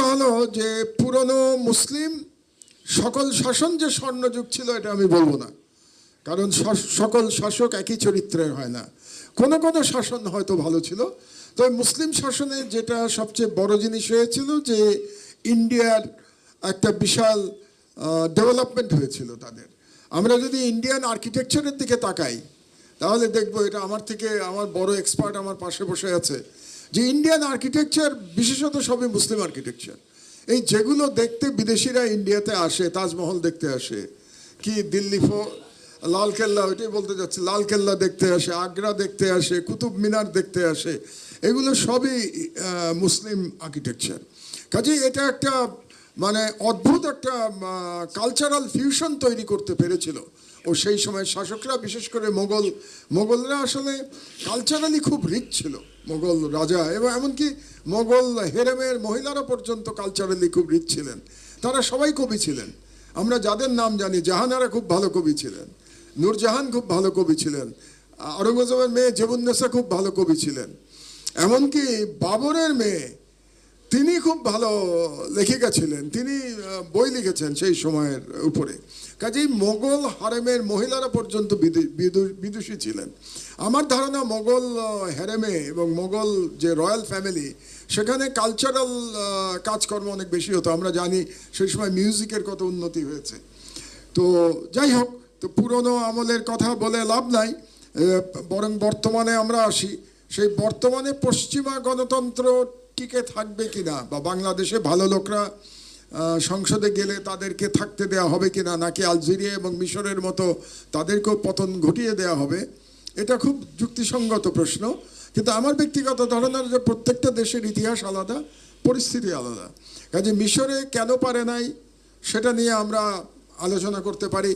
হলো যে পুরনো মুসলিম, সকল শাসন যে স্বর্ণযুগ ছিল, এটা আমি বলব না। কারণ সকল শাসক একই চরিত্রের হয় না। কোনো কোনো শাসন হয়তো ভালো ছিল। তবে মুসলিম শাসনে যেটা সবচেয়ে বড় জিনিস হয়েছিল যে, ইন্ডিয়ার একটা বিশাল ডেভেলপমেন্ট হয়েছিল তাদের। আমরা যদি ইন্ডিয়ান আর্কিটেকচারের দিকে তাকাই, তাহলে দেখব এটা আমার থেকে আমার বড় এক্সপার্ট আমার পাশে বসে আছে। যে ইন্ডিয়ান আর্কিটেকচার বিশেষত সবই মুসলিম আর্কিটেকচার এই যেগুলো দেখতে বিদেশিরা ইন্ডিয়াতে আসে, তাজমহল দেখতে আসে, কি দিল্লি ফো লালকেল্লা ওইটাই বলতে যাচ্ছে লালকেল্লা দেখতে আসে, আগ্রা দেখতে আসে, কুতুব মিনার দেখতে আসে, এগুলো সবই মুসলিম আর্কিটেকচার কাজে এটা একটা মানে অদ্ভুত একটা কালচারাল ফিউশন তৈরি করতে পেরেছিল। ও সেই সময় শাসকরা, বিশেষ করে মোগল, মোগলরা আসলে কালচারালি খুব রিচ ছিল, মোগল রাজা। এবং এমনকি মোগল হেরেমের মহিলারা পর্যন্ত কালচারালি খুব রিচ ছিলেন। তারা সবাই কবি ছিলেন। আমরা যাদের নাম জানি, জাহানারা খুব ভালো কবি ছিলেন। নূরজাহান খুব ভালো কবি ছিলেন। আরঙ্গজেবের মেয়ে জেবুন্নেসা খুব ভালো কবি ছিলেন। এমনকি বাবরের মেয়ে তিনি খুব ভালো লেখিকা ছিলেন। তিনি বই লিখেছেন সেই সময়ের উপরে। কাজেই মোগল হারেমের মহিলারা পর্যন্ত বিদু- বিদু- বিদুষী ছিলেন। আমার ধারণা মোগল হ্যারেমে এবং মোগল যে রয়্যাল ফ্যামিলি, সেখানে কালচারাল কাজকর্ম অনেক বেশি হতো। আমরা জানি সেই সময় মিউজিকের কত উন্নতি হয়েছে। তো যাই হোক, তো পুরনো আমলের কথা বলে লাভ নাই। বরং বর্তমানে আমরা আসি। সেই বর্তমানে পশ্চিমা গণতন্ত্র টিকে থাকবে কিনা বা বাংলাদেশে ভালো লোকরা সংসদে গেলে তাদেরকে থাকতে দেওয়া হবে কিনা, নাকি আলজেরিয়া এবং মিশরের মতো তাদেরকেও পতন ঘটিয়ে দেওয়া হবে, এটা খুব যুক্তিসঙ্গত প্রশ্ন। কিন্তু আমার ব্যক্তিগত ধারণা যে প্রত্যেকটা দেশের ইতিহাস আলাদা, পরিস্থিতি আলাদা। কাজে মিশরে কেন পারে নাই, সেটা নিয়ে আমরা আলোচনা করতে পারি,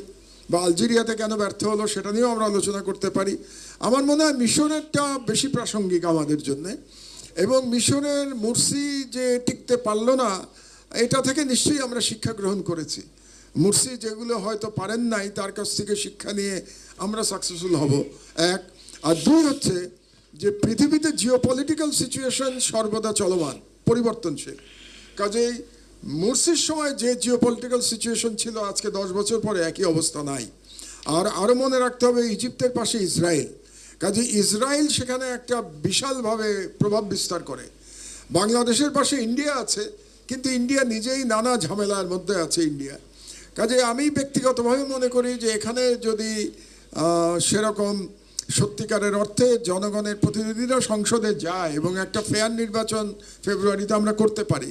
বা আলজেরিয়াতে কেন ব্যর্থ হলো, সেটা নিয়েও আমরা আলোচনা করতে পারি। আমার মনে হয় মিশরেরটা বেশি প্রাসঙ্গিক আমাদের জন্যে। এবং মিশরের মুরসি যে টিকতে পারল না, এটা থেকে নিশ্চয়ই আমরা শিক্ষা গ্রহণ করেছি। মুরসি যেগুলো হয়তো পারেন নাই, তার কাছ থেকে শিক্ষা নিয়ে আমরা সাকসেসফুল হব। এক। আর দুই হচ্ছে যে পৃথিবীতে জিওপলিটিক্যাল সিচুয়েশন সর্বদা চলমান, পরিবর্তনশীল। কাজেই মুরসির সময় যে জিওপলিটিক্যাল সিচুয়েশন ছিল আজকে দশ বছর পরে একই অবস্থা নাই। আর আরও মনে রাখতে হবে ইজিপ্তের পাশে ইসরায়েল। কাজে ইসরায়েল সেখানে একটা বিশালভাবে প্রভাব বিস্তার করে। বাংলাদেশের পাশে ইন্ডিয়া আছে, কিন্তু ইন্ডিয়া নিজেই নানা ঝামেলার মধ্যে আছে ইন্ডিয়া। কাজে আমি ব্যক্তিগতভাবে মনে করি যে এখানে যদি সেরকম সত্যিকারের অর্থে জনগণের প্রতিনিধিরা সংসদে যায় এবং একটা ফেয়ার নির্বাচন ফেব্রুয়ারিতে আমরা করতে পারি